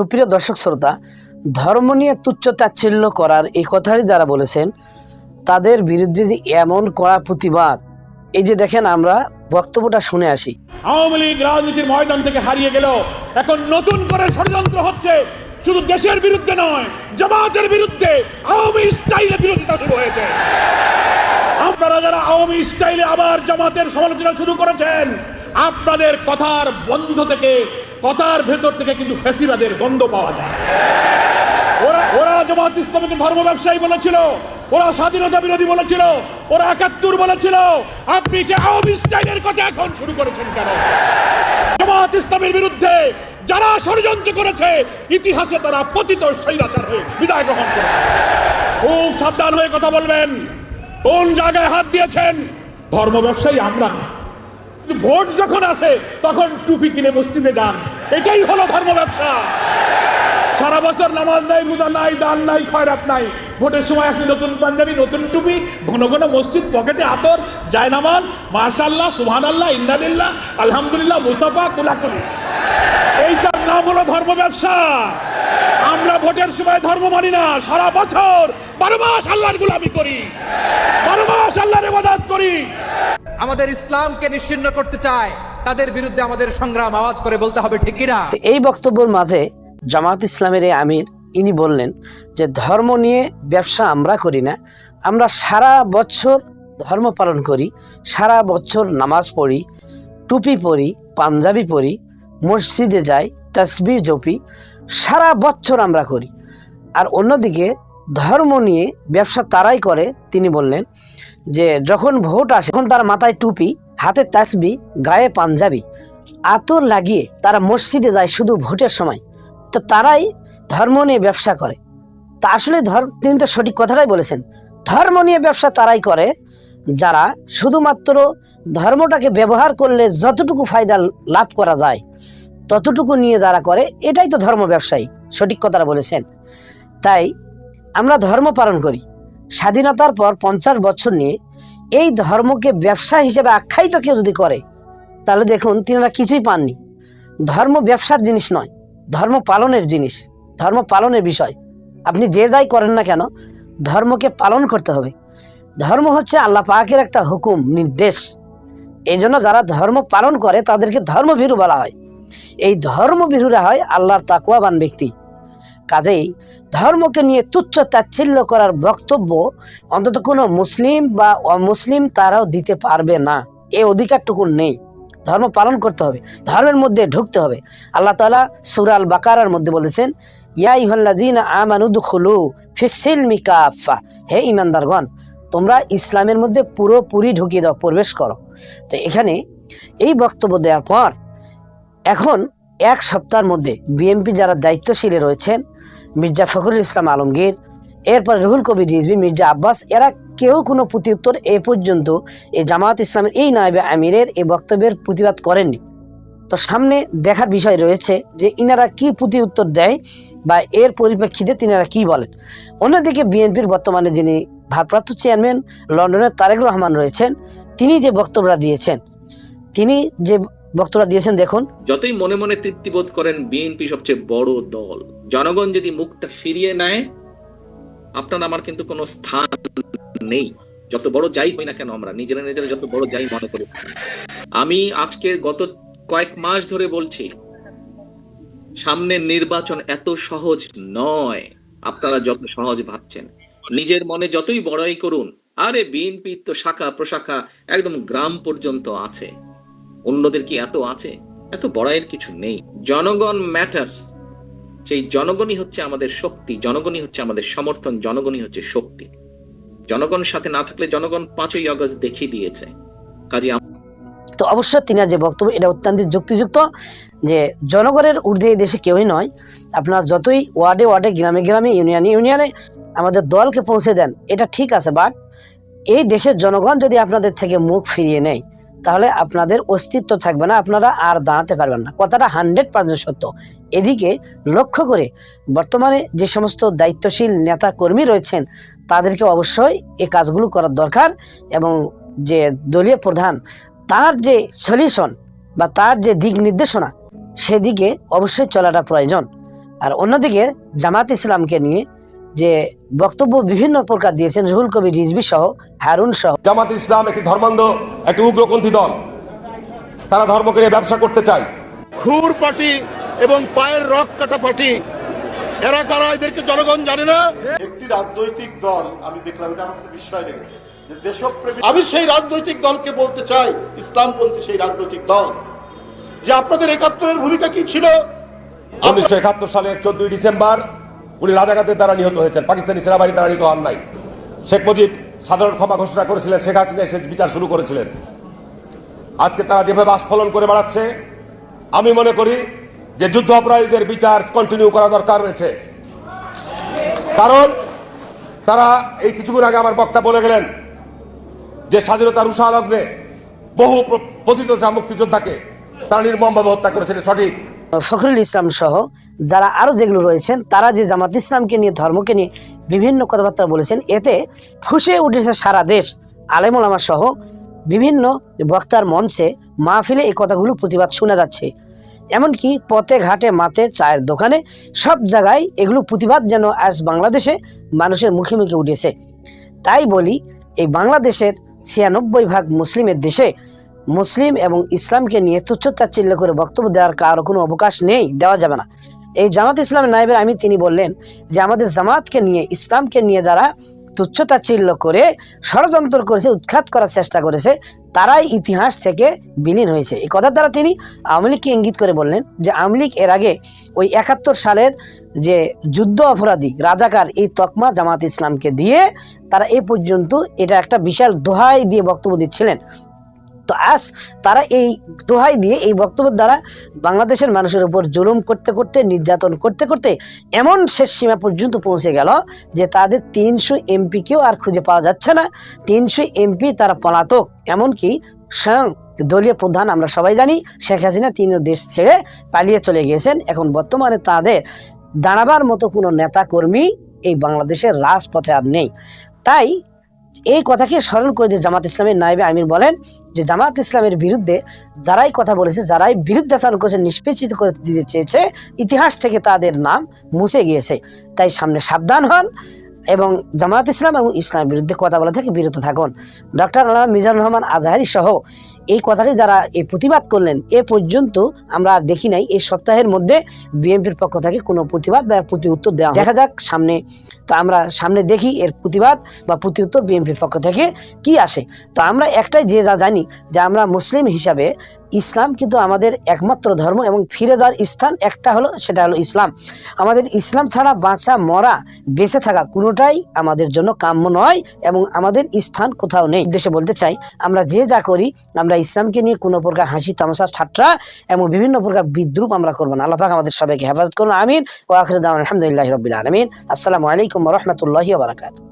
সুপ্রিয় দর্শক শ্রোতা, ধর্ম নিয়ে তুচ্ছ তাচ্ছিল্য করার এই কথাটি যারা বলেছেন, তাদের বিরুদ্ধে যে এমন কড়া প্রতিবাদ, এই যে দেখেন আমরা বক্তব্যটা শুনে আসি। আওয়ামী লীগ রাজনীতির ময়দান থেকে হারিয়ে গেল এখন নতুন করে ষড়যন্ত্র হচ্ছে, শুধু দেশের বিরুদ্ধে নয়, জামাতের বিরুদ্ধে আওয়ামী স্টাইলে বিরোধিতা শুরু হয়েছে। আপনারা যারা আওয়ামী স্টাইলে আবার জামাতের সমালোচনা শুরু করেছেন, আপনাদের কথার বন্ধ থেকে কথার ভেতর থেকে কিন্তু ফেসিবাদের গন্ধ পাওয়া যায়। ওরা ওরা জামাত ইসলামকে ধর্ম ব্যবসায়ী বলেছিল, ওরা স্বাধীনতা বিরোধী বলেছিল, ওরা একাত্তর বলেছিল। আপনি সে আওয়ামী স্টাইলের কথা এখন শুরু করেছেন কেন? জামাত ইসলামের বিরুদ্ধে যারা ষড়যন্ত্র করেছে, ইতিহাসে তারা পতিত স্বৈরাচার হয়ে বিদায় গ্রহণ করেছে। খুব সাবধান হয়ে কথা বলবেন। কোন জায়গায় হাত দিয়েছেন? ধর্ম ব্যবসায়ী আমরা ভোট যখন আসে, তখন টুপি কিনে মসজিদে যান। এটাই হলো ধর্ম ব্যবসা। সারা বছর নামাজ নাই রোজা নাই, দান নাই, খয়রাত নাই। ভোটের সময় আসে নতুন পাঞ্জাবি, নতুন টুপি, ঘন ঘন মসজিদ, পকেটে আতর যায় নামাজ মাশাল্লাহ সুহান আল্লাহ ইন্দানিল্লাহ আলহামদুলিল্লাহ, মুসাফা, কুলাকুলি। এইটার নাম হলো ধর্ম ব্যবসা। আমরা ভোটের সময় ধর্ম মানি না। সারা বছর বারো মাস আল্লাহর গুলামি করি। বারো মাস আল্লাহর ইবাদত করি। আমাদের ইসলামকে নিশ্চিন্ন করতে চায়। তাদের বিরুদ্ধে আমাদের সংগ্রাম আওয়াজ করে বলতে হবে, ঠিক কিনা? এই বক্তব্যের মাঝে জামাত ইসলামের এই আমির, ইনি বললেন যে ধর্ম নিয়ে ব্যবসা আমরা করি না, আমরা সারা বছর ধর্ম পালন করি, সারা বছর নামাজ পড়ি, টুপি পরি, পাঞ্জাবি পরি, মসজিদে যাই তসবি জপি, সারা বছর আমরা করি। আর অন্যদিকে ধর্ম নিয়ে ব্যবসা তারাই করে, তিনি বললেন যে যখন ভোট আসে তখন তার মাথায় টুপি হাতে তাসবি, গায়ে পাঞ্জাবি। আতর লাগিয়ে তারা মসজিদে যায় শুধু ভোটের সময়। তো তারাই ধর্ম নিয়ে ব্যবসা করে। তা আসলে ধর্ম, তিনি তো সঠিক কথাটাই বলেছেন। ধর্ম নিয়ে ব্যবসা তারাই করে, যারা শুধুমাত্র ধর্মটাকে ব্যবহার করলে যতটুকু ফায়দা লাভ করা যায়, ততটুকু নিয়ে যারা করে, এটাই তো ধর্ম ব্যবসায়ী। সঠিক কথাটা বলেছেন। তাই আমরা ধর্ম পালন করি। স্বাধীনতার পর পঞ্চাশ বছর নিয়ে এই ধর্মকে ব্যবসা হিসেবে আখ্যায়িত কেউ যদি করে, তাহলে দেখুন তিনারা কিছুই পাননি। ধর্ম ব্যবসার জিনিস নয়, ধর্ম পালনের জিনিস, ধর্ম পালনের বিষয়। আপনি যে যাই করেন না কেন, ধর্মকে পালন করতে হবে। ধর্ম হচ্ছে আল্লাহ পাকের একটা হুকুম, নির্দেশ। এই জন্য যারা ধর্ম পালন করে, তাদেরকে ধর্মভীরু বলা হয়। এই ধর্মভীরুরা হয় আল্লাহর তাকুয়াবান ব্যক্তি। কাজেই ধর্মকে নিয়ে তুচ্ছ তাচ্ছিল্য করার বক্তব্য অন্তত কোনো মুসলিম বা অমুসলিম তারাও দিতে পারবে না। এই অধিকারটুকু নেই। ধর্ম পালন করতে হবে, ধর্মের মধ্যে ঢুকতে হবে। আল্লাহ তাআলা সুরাল বাকারার মধ্যে বলেছেন মিকাফা হে ইমানদারগণ তোমরা ইসলামের মধ্যে পুরোপুরি ঢুকিয়ে দাও, প্রবেশ করো। তো এখানে এই বক্তব্য দেওয়ার পর এখন এক সপ্তাহের মধ্যে বিএনপি যারা দায়িত্বশীলে রয়েছেন মির্জা ফখরুল ইসলাম আলমগীর, এরপর রুহুল কবির রিজভি, মির্জা আব্বাস, এরা কেউ কোনো প্রত্যুত্তর এ পর্যন্ত এই জামাত ইসলামের এই নায়েবে আমিরের এই বক্তব্যের প্রতিবাদ করেননি। তো সামনে দেখার বিষয় রয়েছে যে ইনারা কি প্রতি উত্তর দেয় বা এর পরিপ্রেক্ষিতে তিনারা কি বলেন। অন্যদিকে বিএনপির বর্তমানে যিনি ভারপ্রাপ্ত চেয়ারম্যান, লন্ডনের তারেক রহমান রয়েছেন, তিনি যে বক্তব্যটা দিয়েছেন, তিনি যে বক্তব্যটা দিয়েছেন, দেখুন। যতই মনে মনে তৃপ্তি বোধ করেন, বিএনপি সবচেয়ে বড় দল। জনগণ যদি মুখটা ফিরিয়ে নেয়, আপনার আমার কিন্তু কোনো স্থান নেই। যত বড় যাই হই না কেন আমরা, নিজেরা নিজেরা যত বড় যাই মনে করি। আমি আজকে গত কয়েক মাস ধরে বলছি, সামনের নির্বাচন এত সহজ নয়, আপনারা যত সহজ ভাবছেন। নিজের মনে যতই বড়াই করুন, আরে বিএনপি তো শাখা প্রশাখা একদম গ্রাম পর্যন্ত আছে। অন্যদের কি এত আছে? এত বড়াইয়ের কিছু নেই। জনগণ ম্যাটার্স সেই জনগণই হচ্ছে আমাদের শক্তি, জনগণই হচ্ছে আমাদের সমর্থন, জনগণই হচ্ছে শক্তি। জনগণ সাথে না থাকলে জনগণ পাঁচই আগস্ট দেখিয়ে দিয়েছে। কাজে তো অবশ্যই তিনার যে বক্তব্য, এটা অত্যন্ত যুক্তিযুক্ত যে জনগণের ঊর্ধ্বে এই দেশে কেউই নয়। আপনার যতই ওয়ার্ডে ওয়ার্ডে, গ্রামে গ্রামে, ইউনিয়নে ইউনিয়নে আমাদের দলকে পৌঁছে দেন, এটা ঠিক আছে। বাট এই দেশের জনগণ যদি আপনাদের থেকে মুখ ফিরিয়ে নেয় তাহলে আপনাদের অস্তিত্ব থাকবে না, আপনারা আর দাঁড়াতে পারবেন না। কথাটা হান্ড্রেড পার্সেন্ট সত্য। এদিকে লক্ষ্য করে বর্তমানে যে সমস্ত দায়িত্বশীল নেতা কর্মী রয়েছেন, তাদেরকে অবশ্যই এ কাজগুলো করার দরকার এবং যে দলীয় প্রধান, তার যে সলিউশন বা তার যে দিক নির্দেশনা, সেদিকে অবশ্যই চলাটা প্রয়োজন। আর অন্যদিকে জামাত ইসলামকে নিয়ে যে বক্তব্য বিভিন্ন প্রকার দিয়েছেন রুহুল কবির রিজবি সহ হারুন সহ। জামাত ইসলাম একটি ধর্মান্ধ একটি উগ্রপন্থী দল। তারা ধর্মকে নিয়ে ব্যবসা করতে চায়। খুর পার্টি এবং পায়ের রক কাটা পার্টি এরা কারা এদেরকে জনগণ জানে না? একটি রাজনৈতিক দল আমি দেখলাম এটা আমার কাছে বিস্ময় লেগেছে যে দেশপ্রেমী আমি সেই রাজনৈতিক দলকে বলতে চাই ইসলামপন্থী সেই রাজনৈতিক দল। যে আপনাদের একাত্তরের ভূমিকা কি ছিল? উনিশশো একাত্তর সালের চোদ্দই ডিসেম্বর উনি রাজাঘাতের দ্বারা নিহত হয়েছেন। পাকিস্তানি সেনাবাহিনী দ্বারা নিহত হন নাই। শেখ মুজিব সাধারণ ক্ষমা ঘোষণা করেছিলেন। শেখ হাসিনা এসে বিচার শুরু করেছিলেন। আজকে তারা যেভাবে আস্ফলন করে বেড়াচ্ছে, আমি মনে করি যে যুদ্ধ অপরাধীদের বিচার কন্টিনিউ করা দরকার রয়েছে। কারণ তারা এই কিছুক্ষণ আগে আমার বক্তা বলে গেলেন যে স্বাধীনতার উষা লগ্নে বহু পতিত মুক্তিযোদ্ধাকে তারা নির্মমভাবে হত্যা করেছে, এটা সঠিক। ফখরুল ইসলাম সহ যারা আরও যেগুলো রয়েছেন, তারা যে জামাত ইসলামকে নিয়ে, ধর্মকে নিয়ে বিভিন্ন কথাবার্তা বলেছেন, এতে ফুসে উঠেছে সারা দেশ। আলেমুলামা সহ বিভিন্ন বক্তার মঞ্চে মাহফিলে এই কথাগুলো প্রতিবাদ শোনা যাচ্ছে। এমনকি পথে ঘাটে মাতে চায়ের দোকানে সব জায়গায় এগুলো প্রতিবাদ যেন আজ বাংলাদেশে মানুষের মুখে মুখে উঠেছে। তাই বলি, এই বাংলাদেশের ছিয়ানব্বই ভাগ মুসলিমের দেশে মুসলিম এবং ইসলামকে নিয়ে তুচ্ছতাচ্ছিল্য করে বক্তব্য দেওয়ার কারও কোনো অবকাশ নেই, দেওয়া যাবে না। এই জামাত ইসলামের নাইবের আমি তিনি বললেন যে, আমাদের জামাতকে নিয়ে, ইসলামকে নিয়ে যারা তুচ্ছতাচ্ছিল্য করে ষড়যন্ত্র করেছে, উৎখাত করার চেষ্টা করেছে, তারাই ইতিহাস থেকে বিলীন হয়েছে। এই কথার দ্বারা তিনি আওয়ামী লীগকে ইঙ্গিত করে বললেন যে, আওয়ামী লীগ এর আগে ওই একাত্তর সালের যে যুদ্ধ অপরাধী, রাজাকার এই তকমা জামাত ইসলামকে দিয়ে তারা এ পর্যন্ত এটা একটা বিশাল দোহাই দিয়ে বক্তব্য দিচ্ছিলেন। তো আজ তারা এই দোহাই দিয়ে এই বক্তব্যের দ্বারা বাংলাদেশের মানুষের উপর জুলুম করতে করতে, নির্যাতন করতে করতে এমন শেষ সীমা পর্যন্ত পৌঁছে গেল যে তাদের তিনশো এমপিকেও আর খুঁজে পাওয়া যাচ্ছে না। তিনশো এমপি তারা পলাতক, এমনকি স্বয়ং দলীয় প্রধান আমরা সবাই জানি, শেখ হাসিনা তিনি দেশ ছেড়ে পালিয়ে চলে গিয়েছেন। এখন বর্তমানে তাদের দাঁড়াবার মতো কোনো নেতা কর্মী এই বাংলাদেশের রাজপথে আর নেই। তাই এই কথাকে স্মরণ করে দিয়ে জামাত ইসলামের নাইবে আমির বলেন যে জামাত ইসলামের বিরুদ্ধে যারাই কথা বলেছে, যারাই বিরুদ্ধে আচরণ করেছে, নিষ্পেষিত করে দিতে চেয়েছে, ইতিহাস থেকে তাদের নাম মুছে গিয়েছে। তাই সামনে সাবধান হন এবং জামাত ইসলাম এবং ইসলামের বিরুদ্ধে কথা বলা থেকে বিরত থাকুন। ডক্টর আল্লাহ মিজানুর রহমান আজহারি সহ এই কথাটি যারা এই প্রতিবাদ করলেন, এ পর্যন্ত আমরা আর দেখি নাই। এই সপ্তাহের মধ্যে বিএনপির পক্ষ থেকে কোনো প্রতিবাদ বা প্রতি উত্তর দেওয়া দেখা যাক, সামনে তো আমরা সামনে দেখি এর প্রতিবাদ বা প্রতি উত্তর বিএনপির পক্ষ থেকে কি আসে। তো আমরা একটাই যে যা জানি যে আমরা মুসলিম হিসাবে ইসলাম কিন্তু আমাদের একমাত্র ধর্ম এবং ফিরে যাওয়ার স্থান একটা হলো, সেটা হলো ইসলাম। আমাদের ইসলাম ছাড়া বাঁচা, মরা, বেঁচে থাকা কোনোটাই আমাদের জন্য কাম্য নয় এবং আমাদের স্থান কোথাও নেই। দেশে বলতে চাই, আমরা যে যা করি, আমরা ইসলামকে নিয়ে কোনো প্রকার হাসি তামাশা ঠাট্টা এবং বিভিন্ন প্রকার বিদ্রুপ আমরা করব না। আল্লাহ আমাদের সবাইকে হেফাজত করুন, আমিন। ও আখরে দাম আলহামদুলিল্লাহ রবিল আলমিন। আসসালামু আলাইকুম রহমতুল্লাহি বারাকাতু